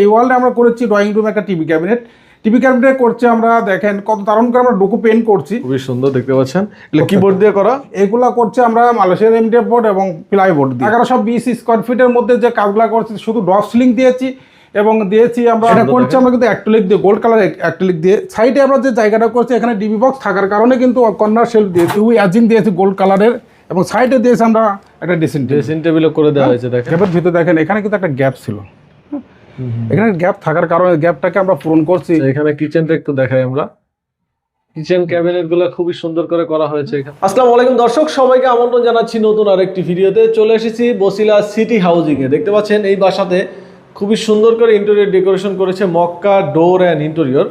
এই ওয়ার্ল্ডে আমরা করেছি ড্রয়িং রুম একটা টিভি ক্যাবিনেট টিভি ক্যাবিনেট করছে আমরা দেখেন কত দারুণ করে আমরা ডোকো পেন্ট করছি। খুবই সুন্দর দেখতে পাচ্ছেন। এগুলো কিবোর্ড দিয়ে করা? এগুলা করছে আমরা মালয়েশিয়ার এমডিএফ বোর্ড এবং প্লাই বোর্ড দিয়ে এগারোশো বিশ স্কোয়ার ফিটের মধ্যে যে কাজগুলো করছি শুধু ড্রপ সিলিং দিয়েছি এবং দিয়েছি আমরা এটা করছি আমরা কিন্তু অ্যাক্টোলিক দিয়ে গোল্ড কালার অ্যাক্টোলিক দিয়ে। সাইডে আমরা যে জায়গাটা করছি এখানে ডিবি বক্স থাকার কারণে কিন্তু কর্নার শেল দিয়েছি উই অ্যাজিং দিয়েছি গোল্ড কালারের এবং সাইডে দিয়েছি আমরা একটা ডিসেন্ট ড্রেসিং টেবিলও করে দেওয়া হয়েছে দেখেন। গ্যাপের ভিতরে দেখেন এখানে কিন্তু একটা গ্যাপ ছিল। এখানে গ্যাপ থাকার কারণে গ্যাপটাকে আমরা পূরণ করছি। তো এখানে কিচেনটা একটু দেখাই আমরা। কিচেন ক্যাবিনেটগুলো খুবই সুন্দর করে করা হয়েছে এখানে। আসসালামু আলাইকুম দর্শক সবাইকে আমন্ত্রণ জানাচ্ছি নতুন আরেকটি ভিডিওতে। চলে এসেছি বসিলা সিটি হাউজিং এ দেখতে পাচ্ছেন এই বাসাতে খুবই সুন্দর করে ইন্টেরিয়র ডেকোরেশন করেছে মক্কা ডোর অ্যান্ড ইন্টেরিয়র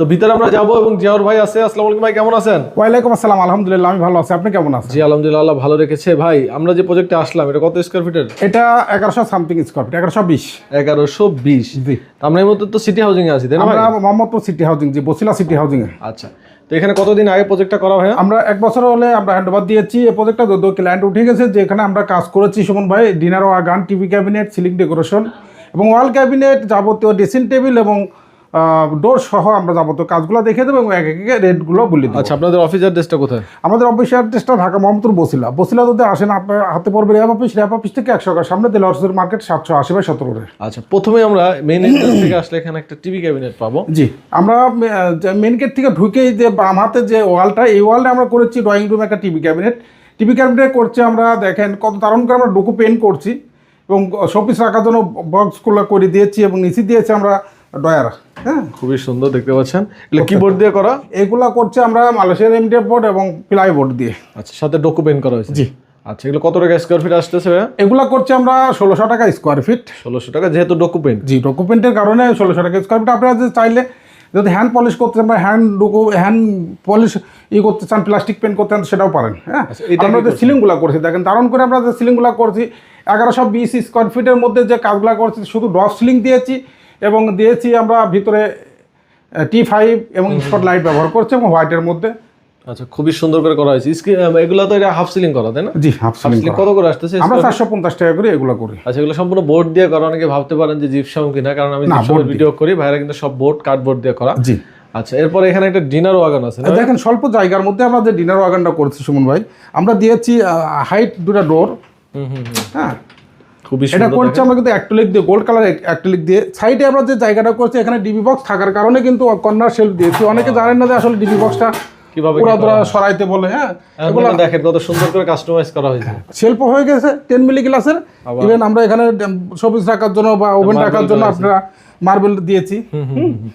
তো ভিতরে আমরা যাব এবং জিয়াউর ভাই আছে। আসসালামু আলাইকুম ভাই কেমন আছেন? ওয়ালাইকুম আসসালাম আলহামদুলিল্লাহ আমি ভালো আছি। আপনি কেমন আছেন? জি আলহামদুলিল্লাহ আল্লাহ ভালো রেখেছে। ভাই আমরা যে প্রজেক্টে আসলাম এটা কত স্কোয়ার ফিটের এটা এগারোশো সামথিং স্কোয়ার ফিট এগারোশো বিশ। এগারোশো বিশ। জি। আমরা এই মধ্যে তো সিটি হাউজিং এ আছি তাই না আমরা মোহাম্মদপুর সিটি হাউজিং জি বসিলা সিটি হাউজিং এ। আচ্ছা। তো এখানে কতদিন আগে প্রজেক্টটা করা হয়? আমরা এক বছর হলে আমরা হ্যান্ড ওভার দিয়েছি। এই প্রজেক্টটা ক্লায়েন্ট উঠে গেছে যেখানে আমরা কাজ করেছি। সুমন ভাই dinner wagon TV cabinet ceiling decoration এবং ওয়াল ক্যাবিনেট যাবতীয় ড্রেসিং টেবিল এবং ডোর সহ আমরা যাবতীয় কাজগুলো দেখে দেবো এবং এক একে রেটগুলো বলে দেবো। আচ্ছা আপনাদের অফিস অ্যাড্রেসটা কোথায়? আমাদের অফিস অ্যাড্রেসটা ঢাকা মোহাম্মদপুর বসিলা। বসিলা যদি আসেন আপনার হাতে পড়বে র্যাব অফিস র্যাব অফিস থেকে একশো টাকার সামনে দিলে হরসের মার্কেট সাতশো আশি বাই সতেরো আচ্ছা প্রথমে আমরা মেইন থেকে আসলে এখানে একটা টিভি ক্যাবিনেট পাবো। জি আমরা মেন গেট থেকে ঢুকেই যে বাম হাতে যে ওয়ালটা এই ওয়ালটা আমরা করেছি ড্রয়িং রুম একটা টিভি ক্যাবিনেট টিভি ক্যাবিনেট করছে আমরা দেখেন কত দারুণ করে আমরা ডোকু পেন্ট করছি এবং শোপিস রাখার জন্য বক্সগুলো করে দিয়েছি এবং নিচে দিয়েছি আমরা ডয়ার হ্যাঁ? খুবই সুন্দর দেখতে পাচ্ছেন। এগুলো কিবোর্ড দিয়ে করা? এগুলা করছে আমরা মালয়েশিয়ার এমডিএফ বোর্ড এবং প্লাই বোর্ড দিয়ে। আচ্ছা সাথে ডকুমেন্ট করা হয়েছে। জি। আচ্ছা এগুলো কত টাকা স্কোয়ার ফিট আসতেছে ভাইয়া? এগুলা করছে আমরা ষোলোশো টাকা স্কোয়ার ফিট ষোলোশো টাকা যেহেতু ডকুমেন্ট জি ডকুমেন্টের কারণে ষোলোশো টাকা স্কোয়ার ফিট আপনারা যদি চাইলে যদি হ্যান্ড পলিশ করতে চান বা হ্যান্ড ডুকু হ্যান্ড পলিশ ই করতে চান প্লাস্টিক পেন্ট করতে চান সেটাও পারেন হ্যাঁ? আচ্ছা, আমরা যে সিলিংগুলো করছি দেখেন দারুণ করে আমরা যে সিলিংগুলো করছি এগারোশো বিশ স্কোয়ার ফিটের মধ্যে যে কাজগুলো করছি শুধু ড্রপ সিলিং দিয়েছি এবং দিয়েছি আমরা ভিতরে টি ফাইভ এবং স্পট লাইট ব্যবহার করছি এবং হোয়াইটের মধ্যে। আচ্ছা খুবই সুন্দর করে করা হয়েছে। এগুলো তো এটা হাফ সিলিং করা তাই না? জি হাফ সিলিং কত করে আসতেছে আমরা চারশো পঞ্চাশ টাকা করে এগুলো করি। আচ্ছা এগুলো সম্পূর্ণ বোর্ড দিয়ে করা অনেকে ভাবতে পারেন যে জিপসাম কিনা কারণ আমি। ভিডিও করি ভাইরা কিন্তু সব বোর্ড কার্ডবোর্ড দিয়ে করা। জি। আচ্ছা এরপর এখানে একটা ডিনার ওয়াগন আছে না দেখেন স্বল্প জায়গার মধ্যে আমরা যে ডিনার ওয়াগানটা করছি সুমন ভাই আমরা দিয়েছি হাইট দুটা ডোর হুম হুম হুম। হ্যাঁ খুবই এটা করছে আমরা কিন্তু দিয়ে গোল্ড কালার দিয়ে। সাইডে আমরা যে জায়গাটা করছি এখানে ডিবি বক্স থাকার কারণে কিন্তু কর্নার শেলফ দিয়েছি। অনেকে জানেন না যে আসলে ডিবি বক্সটা কীভাবে সরাইতে বলে হ্যাঁ? এগুলো দেখেন কত সুন্দর করে কাস্টমাইজ করা হয়েছে। শিল্প হয়ে গেছে টেন মিলি গ্লাসের ইভেন আমরা এখানে সবুজ রাখার জন্য বা ওভেন রাখার জন্য আপনারা মার্বেল দিয়েছি।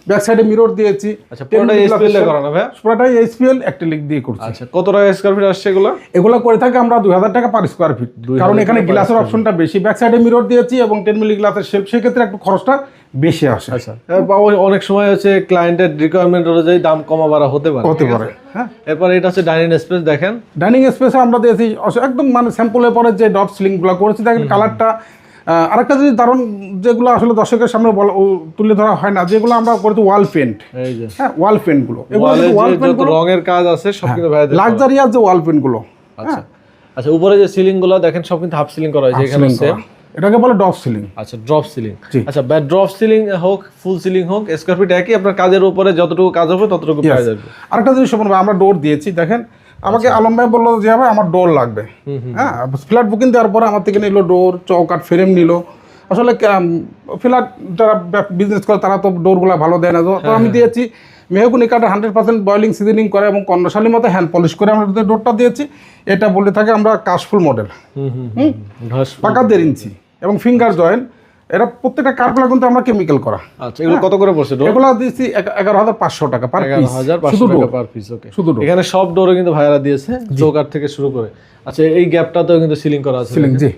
ব্যাক সাইডে মিরর দিয়েছি। আচ্ছা পুরোটা এসপিএল দিয়ে করা ভাই পুরাটাই এইচপিএল অ্যাক্টোলিক দিয়ে করছি। আচ্ছা কত টাকা স্কোয়ার ফিট আসছে এগুলো? এগুলো করে থাকে আমরা দুই হাজার টাকা পার স্কোয়ার ফিট কারণ এখানে গ্লাসের অপশনটা বেশি। ব্যাক সাইডে মিরর দিয়েছি এবং টেন মিলি গ্লাসের শেল্ফ সেক্ষেত্রে একটু খরচটা বেশি আসে। আচ্ছা অনেক সময় হচ্ছে ক্লায়েন্টের রিকোয়ারমেন্ট অনুযায়ী দাম কমা বাড়া হতে পারে হতে পারে হ্যাঁ। এরপর এটা হচ্ছে ডাইনিং স্পেস দেখেন। ডাইনিং স্পেসে আমরা দিয়েছি একদম মানে স্যাম্পলের পরে যে ডট সিলিংগুলো করেছি দেখেন কালারটা আরেকটা যদি দারুণ যেগুলো আসলে দর্শকের সামনে তুলে ধরা হয় না যেগুলো আমরা করেছি ওয়াল পেন্ট হ্যাঁ ওয়াল পেন্টগুলো ওয়ালে যত রঙের কাজ আছে সব কিন্তু লাক্সারিয়াস যে ওয়াল পেন্টগুলো আচ্ছা। আচ্ছা উপরে যে সিলিংগুলো দেখেন সব কিন্তু হাফ সিলিং করা হয়েছে এখানে এটাকে বলে ডপ সিলিং আচ্ছা ড্রপ সিলিং। আচ্ছা ড্রপ সিলিং হোক ফুল সিলিং হোক স্কোয়ার ফিট একই আপনার কাজের উপরে যতটুকু কাজ হবে ততটুকু প্রাইস আসবে। আরেকটা জিনিস আমরা ডোর দিয়েছি দেখেন আমাকে আলম ভাই বলল যে ভাই আমার ডোর লাগবে। হ্যাঁ ফ্ল্যাট বুকিং দেওয়ার পরে আমার থেকে নিল ডোর চৌকাট ফ্রেম নিল। আসলে ফ্ল্যাট যারা বিজনেস করে তারা তো ডোরগুলো ভালো দেয় না। তো তো আমি দিয়েছি মেহগুনি কাঠে হান্ড্রেড পার্সেন্ট বয়লিং সিজনিং করে এবং কর্ণশালী মতো হ্যান্ড পলিশ করে আমরা ডোরটা দিয়েছি এটা বলে থাকে আমরা কাশফুল মডেল পাকা দেড় ইঞ্চি এবং ফিঙ্গার জয়েন্ট এরা প্রত্যেকটা কার্ডগুলো কিন্তু আমরা কেমিক্যাল করা। আচ্ছা এগুলো কত করে পড়ছে? ডোর এগুলো দিয়েছি এগা- এগারো হাজার পাঁচশো টাকা পার পিস হাজার পাঁচশো টাকা পার পিস ওকে শুধু ডোর এখানে সব ডোরে কিন্তু ভাইরা দিয়েছে চৌকার থেকে শুরু করে। আচ্ছা এই গ্যাপটাতেও কিন্তু সিলিং করা আছে। সিলিং জি।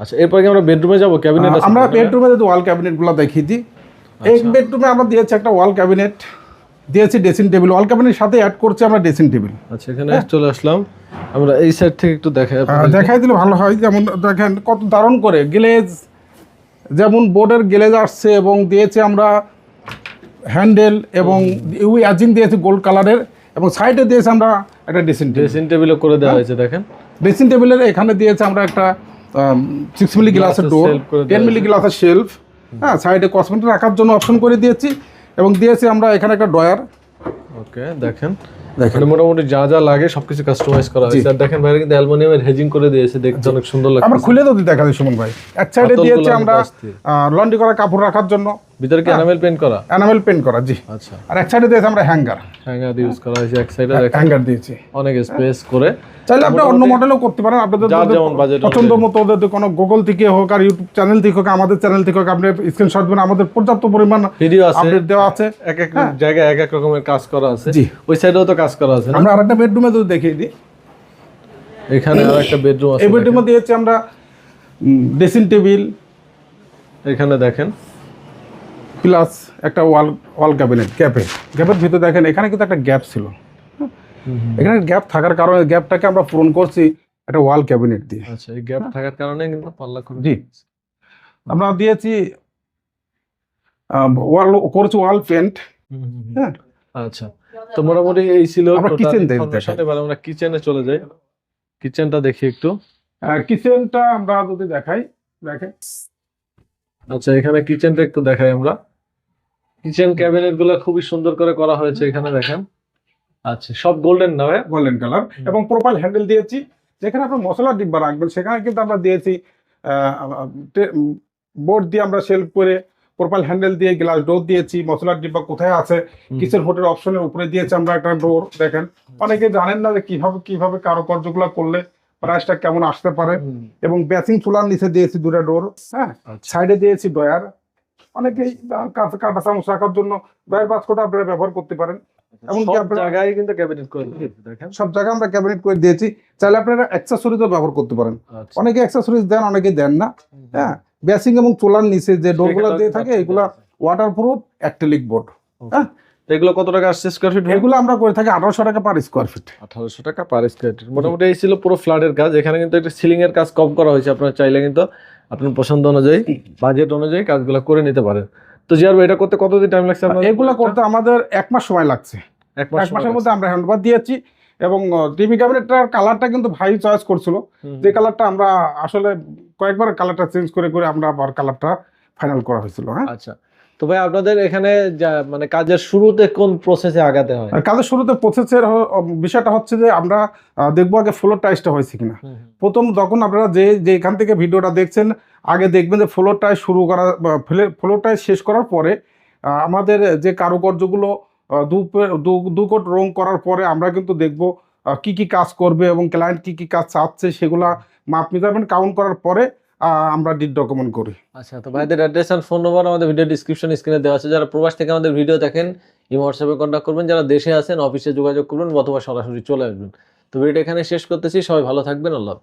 আচ্ছা এরপর কি আমরা বেডরুমে যাব? ক্যাবিনেট আছে আমরা বেডরুমে যদি ওয়াল ক্যাবিনেটগুলো দেখিয়ে দিই। এই বেডরুমে আমরা দিয়েছি একটা ওয়াল ক্যাবিনেট দিয়েছি ড্রেসিং টেবিল ওয়াল ক্যাবিনেটের সাথে অ্যাড করছি আমরা ড্রেসিং টেবিল আচ্ছা এখানে চলে আসলাম। আমরা এই সাইড থেকে একটু দেখাই দেখাই দিলে ভালো হয়। যেমন দেখেন কত দারুণ করে। গ্লেজ যেমন বোর্ডের গ্লেজ আসছে এবং দিয়েছে আমরা হ্যান্ডেল এবং উই অ্যাজিং দিয়েছি গোল্ড কালারের এবং সাইডে দিয়েছে আমরা একটা ড্রেসিং ড্রেসিং টেবিলও করে দেওয়া হয়েছে দেখেন। ড্রেসিং টেবিলের এখানে দিয়েছে আমরা একটা সিক্স মিলি গ্লাসের ডোর টেন মিলি গ্লাসের শেলফ হ্যাঁ সাইডে কসমেটিক রাখার জন্য অপশন করে দিয়েছি এবং দিয়েছি আমরা এখানে একটা ডয়ার ওকে দেখেন। দেখেন। মোটামুটি যা যা লাগে সবকিছু কাস্টমাইজ করা হয়েছে। আর দেখেন বাইরে কিন্তু অ্যালুমিনিয়ামের হেজিং করে দিয়েছে দেখতে অনেক সুন্দর লাগছে আমরা খুলে দিই দেখা সুমন ভাই। এক সাইডে দিয়েছে আমরা লন্ড্রি করা কাপড় রাখার জন্য। ভিতরে কি এনামেল পেন্ট করা? অ্যানামেল পেন্ট করা জি। আচ্ছা। আর এক সাইডে দিয়েছি আমরা হ্যাঙ্গার হ্যাঙ্গার ইউজ করা হয়েছে এক সাইডে হ্যাঙ্গার দিয়েছি। অনেক স্পেস করে। চাইলে আপনি অন্য মডেলও করতে পারেন আপনাদের যেমন পছন্দ মতো ওদের কোনো গুগল থেকে হোক আর ইউটিউব চ্যানেল থেকে হোক আমাদের চ্যানেল থেকে হোক আপনি স্ক্রিনশট দেবেন আমাদের পর্যাপ্ত পরিমাণ ভিডিও আছে। আপডেট দেওয়া আছে। এক এক জায়গায় এক এক রকমের কাজ করা আছে। জি। ওই সাইডেও তো কাজ করা আছে আমরা আরেকটা বেডরুমে যদি দেখিয়ে দিই। এখানে আর একটা বেডরুম আছে এই বেডরুমে দিয়েছি আমরা ড্রেসিং টেবিল এখানে দেখেন। প্লাস একটা ওয়াল ওয়াল ক্যাবিনেট গ্যাপে গ্যাপের ভিতরে দেখেন এখানে কিন্তু একটা গ্যাপ ছিল? এখানে গ্যাপ থাকার কারণে গ্যাপটাকে আমরা পূরণ করছি একটা ওয়াল ক্যাবিনেট দিয়ে আচ্ছা এই গ্যাপ থাকার কারণে কিন্তু পাল্লা খুব জি। আমরা দিয়েছি ওয়াল করেছি ওয়াল পেন্ট। হ্যাঁ আচ্ছা তো মোটামুটি এই ছিল আমরা total kitchen দেখ- information। দেখাই। এবার আমরা কিচেনে চলে যাই কিচেনটা দেখি একটু কিচেনটা আমরা যদি দেখাই দেখেন আচ্ছা এখানে কিচেনটা একটু দেখাই আমরা কিচেন ক্যাবিনেটগুলো খুবই সুন্দর করে করা হয়েছে এখানে দেখেন। আচ্ছা সব গোল্ডেন না ভাই? গোল্ডেন কালার এবং প্রোফাইল হ্যান্ডেল দিয়েছি। যেখানে আপনার মশলার ডিব্বা রাখবেন সেখানে কিন্তু আমরা দিয়েছি বোর্ড দিয়ে আমরা সেলফ করে প্রোফাইল হ্যান্ডেল দিয়ে গ্লাস ডোর দিয়েছি মশলার ডিব্বা কোথায় আছে কিচেন হোটেল অপশনের উপরে দিয়েছি আমরা একটা ডোর দেখেন। অনেকে জানেন না যে কীভাবে কীভাবে কারুকার্যগুলো করলে প্রাইসটা কেমন আসতে পারে। এবং বেসিং চুলার নিচে দিয়েছি দুটো ডোর হ্যাঁ? আচ্ছা। সাইডে দিয়েছি ডয়ার অনেকেই কাঁচা চামচ রাখার জন্য ডয়ার বাস্কটা আপনারা ব্যবহার করতে পারেন। এমনকি জায়গায় কিন্তু ক্যাবিনেট করে দেখেন। সব জায়গায় আমরা ক্যাবিনেট করে দিয়েছি। চাইলে আপনারা অ্যাক্সেসরিজও ব্যবহার করতে পারেন। আচ্ছা। অনেকে অ্যাক্সেসরিজ দেন অনেকে দেন না। হ্যাঁ বেসিং এবং চুলার নিচে যে ডোরগুলো দিয়ে থাকে এগুলা ওয়াটার প্রুফ অ্যাক্রিলিক বোর্ড হ্যাঁ। এগুলো কত টাকা আসছে স্কোয়ার ফিট এগুলো আমরা করে থাকি আঠারোশো টাকা পার স্কোয়ার ফিট আঠারোশো টাকা পার স্কোয়ার ফিট মোটামুটি এই ছিল পুরো ফ্ল্যাটের কাজ। এখানে কিন্তু একটা সিলিং এর কাজ কম করা হয়েছে। আপনার চাইলে কিন্তু আপনার পছন্দ অনুযায়ী বাজেট অনুযায়ী কাজগুলো করে নিতে পারেন। তো জিয়ার ভাই, এটা করতে কতদিন টাইম লাগছে আপনার? এগুলো করতে আমাদের এক মাস সময় লাগছে। এক মাস এক মাসের মধ্যে আমরা হ্যান্ডওভার দিয়েছি এবং টিভি ক্যাবিনেটটার কালারটা কিন্তু ভাই চয়েস করছিল। যে কালারটা আমরা আসলে কয়েকবার কালারটা চেঞ্জ করে করে আমরা আবার কালারটা ফাইনাল করা হয়েছিল হ্যাঁ? আচ্ছা। তো ভাই আপনাদের এখানে মানে কাজের শুরুতে কোন প্রসেসে আগাতে হয়? কাজের শুরুতে প্রসেসের বিষয়টা হচ্ছে যে আমরা দেখব আগে ফ্লোর টাইসটা হয়েছে কিনা। প্রথম যখন আপনারা যে যে এখান থেকে ভিডিওটা দেখছেন আগে দেখবেন যে ফ্লোর টাইস শুরু করা ফ্লোর টাইস শেষ করার পরে আমাদের যে কারুকার্যগুলো দু কোট রং করার পরে আমরা কিন্তু দেখব কি কি কাজ করবে এবং ক্লায়েন্ট কি কি কাজ চাচ্ছে সেগুলা মাপ মেজারমেন্ট কাউন্ট করার পরে আমরা ডিড ডকুমেন্ট করি। আচ্ছা তো ভাইদের অ্যাড্রেস আর ফোন নম্বর আমাদের ভিডিও ডিসক্রিপশন স্ক্রিনে দেওয়া আছে। যারা প্রবাস থেকে আমাদের ভিডিও দেখেন ইমো হোয়াটসঅ্যাপে কন্ট্যাক্ট করবেন। যারা দেশে আছেন অফিসে যোগাযোগ করবেন, অথবা সরাসরি চলে আসবেন। তো ভিডিওটা এখানে শেষ করতেছি। সবাই ভালো থাকবেন। আল্লাহ।